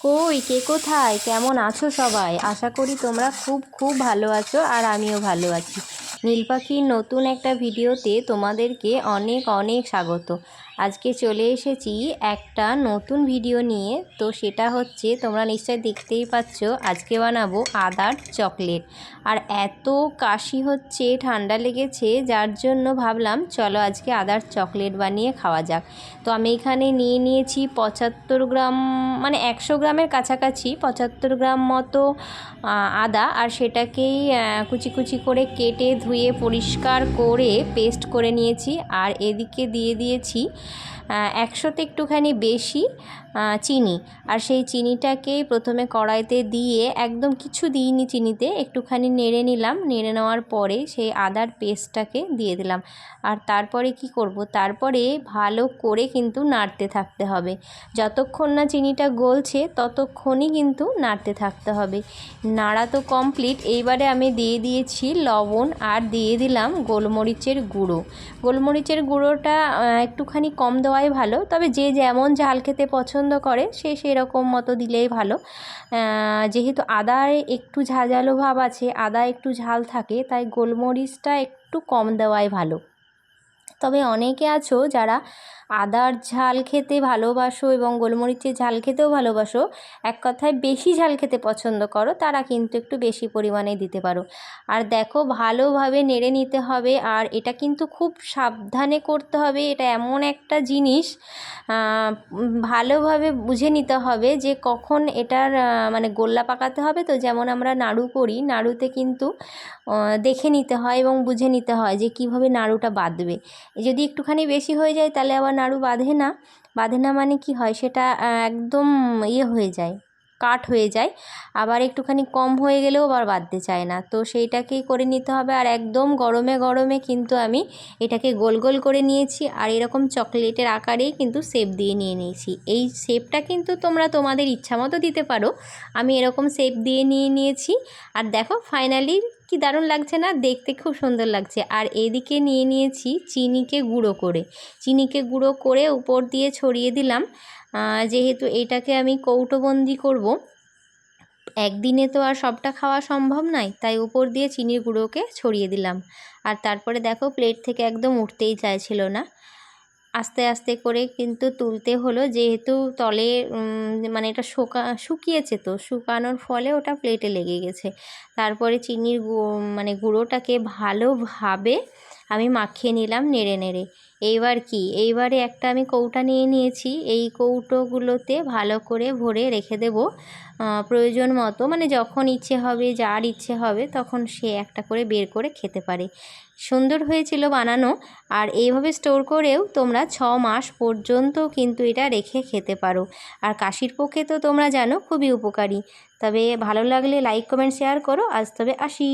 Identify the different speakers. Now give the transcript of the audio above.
Speaker 1: কই? কে কোথায়? কেমন আছো সবাই? আশা করি তোমরা খুব খুব ভালো আছো আর আমিও ভালো আছি। নীল পাখির নতুন একটা ভিডিওতে তোমাদেরকে অনেক অনেক স্বাগত। আজকে চলে এসেছি একটা নতুন ভিডিও নিয়ে। তো সেটা হচ্ছে, তোমরা নিশ্চয় দেখতেই পাচ্ছ, আজকে বানাবো আদার চকলেট। আর এত কাশি হচ্ছে, ঠান্ডা লেগেছে, যার জন্য ভাবলাম, চলো আজকে আদার চকলেট বানিয়ে খাওয়া যাক। তো আমি এখানে নিয়ে নিয়েছি পঁচাত্তর গ্রাম মানে একশো গ্রামের কাছাকাছি পঁচাত্তর গ্রাম মতো আদা। আর সেটাকেই কুচি কুচি করে কেটে ধুয়ে পরিষ্কার করে পেস্ট করে নিয়েছি। আর এদিকে দিয়ে দিয়েছি একশোতে একটুখানি বেশি চিনি। আর সেই চিনিটাকে প্রথমে কড়াইতে দিয়ে একদম কিছু দিইনি চিনিতে, একটুখানি নেড়ে নিলাম। নেড়ে নেওয়ার পরে সেই আদার পেস্টটাকে দিয়ে দিলাম। আর তারপরে কি করব? তারপরে ভালো করে কিন্তু নাড়তে থাকতে হবে। যতক্ষণ না চিনিটা গলছে, ততক্ষণই কিন্তু নাড়তে থাকতে হবে। নাড়া তো কমপ্লিট। এইবারে আমি দিয়ে দিয়েছি লবণ আর দিয়ে দিলাম গোলমরিচের গুঁড়ো। গোলমরিচের গুঁড়োটা একটুখানি কম দেওয়াই ভালো। তবে যে যেমন ঝাল খেতে পছন্দ করে, সে সেরকম মতো দিলেই ভালো। যেহেতু আদায় একটু ঝাঁঝালো ভাব আছে আদা একটু ঝাল থাকে, তাই গোলমরিচটা একটু কম দেওয়াই ভালো। তবে অনেকে আছো যারা আদার ঝাল খেতে ভালোবাসো এবং গোলমরিচের ঝাল খেতেও ভালোবাসো, এক কথায় বেশি ঝাল খেতে পছন্দ করো, তারা কিন্তু একটু বেশি পরিমাণে দিতে পারো। আর দেখো, ভালোভাবে নেড়ে নিতে হবে, আর এটা কিন্তু খুব সাবধানে করতে হবে, এটা এমন একটা জিনিস ভালোভাবে বুঝে নিতে হবে যে কখন এটার মানে গোল্লা পাকাতে হবে তো, যেমন আমরা নাড়ু করি, নাড়ুতে কিন্তু দেখে নিতে হয় এবং বুঝে নিতে হয় যে কীভাবে নাড়ুটা বাঁধবে। যদি একটুখানি বেশি হয়ে যায় তাহলে আবার নাড়ু বাঁধে না। বাঁধে না মানে কি হয়? সেটা একদম ইয়ে হয়ে যায়। কাঠ হয়ে যায়। আবার একটুখানি কম হয়ে গেলেও আবার বাঁধতে চায় না। তো সেইটাকেই করে নিতে হবে। আর একদম গরমে গরমে কিন্তু আমি এটাকে গোল গোল করে নিয়েছি। আর এরকম চকলেটের আকারেই কিন্তু শেপ দিয়ে নিয়ে নিয়েছি। এই শেপটা কিন্তু তোমরা তোমাদের ইচ্ছা মতো দিতে পারো। আমি এরকম শেপ দিয়ে নিয়ে নিয়েছি। আর দেখো ফাইনালি কি দারুণ লাগছে না? দেখতে খুব সুন্দর লাগছে। আর এদিকে নিয়ে নিয়েছি চিনিকে গুঁড়ো করে। চিনিকে গুঁড়ো করে উপর দিয়ে ছড়িয়ে দিলাম। যেহেতু এটাকে আমি কৌটোবন্দি করব, একদিনে তো আর সবটা খাওয়া সম্ভব নয় তাই উপর দিয়ে চিনির গুঁড়োকে ছড়িয়ে দিলাম। আর তারপরে দেখো প্লেট থেকে একদম উঠতেই চাইছিল না। আস্তে আস্তে করে কিন্তু তুলতে হলো, যেহেতু তলে মানে এটা শুকা, শুকিয়েছে তো, শুকানোর ফলে ওটা প্লেটে লেগে গেছে। তারপরে চিনির মানে গুঁড়োটাকে ভালোভাবে আমি মাখিয়ে নিলাম নেড়ে নেড়ে। এইবার কি? এইবারে একটা আমি কৌটা নিয়ে নিয়েছি। এই কৌটোগুলোতে ভালো করে ভরে রেখে দেব। প্রয়োজন মতো মানে যখন ইচ্ছে হবে, যার ইচ্ছে হবে, তখন সে একটা করে বের করে খেতে পারে। সুন্দর হয়েছিল বানানো। আর এইভাবে স্টোর করেও তোমরা ছ মাস পর্যন্ত কিন্তু এটা রেখে খেতে পারো। আর কাশির পক্ষে তো তোমরা জানো, খুবই উপকারী। তবে ভালো লাগলে লাইক, কমেন্ট, শেয়ার করো। আজ তবে আসি।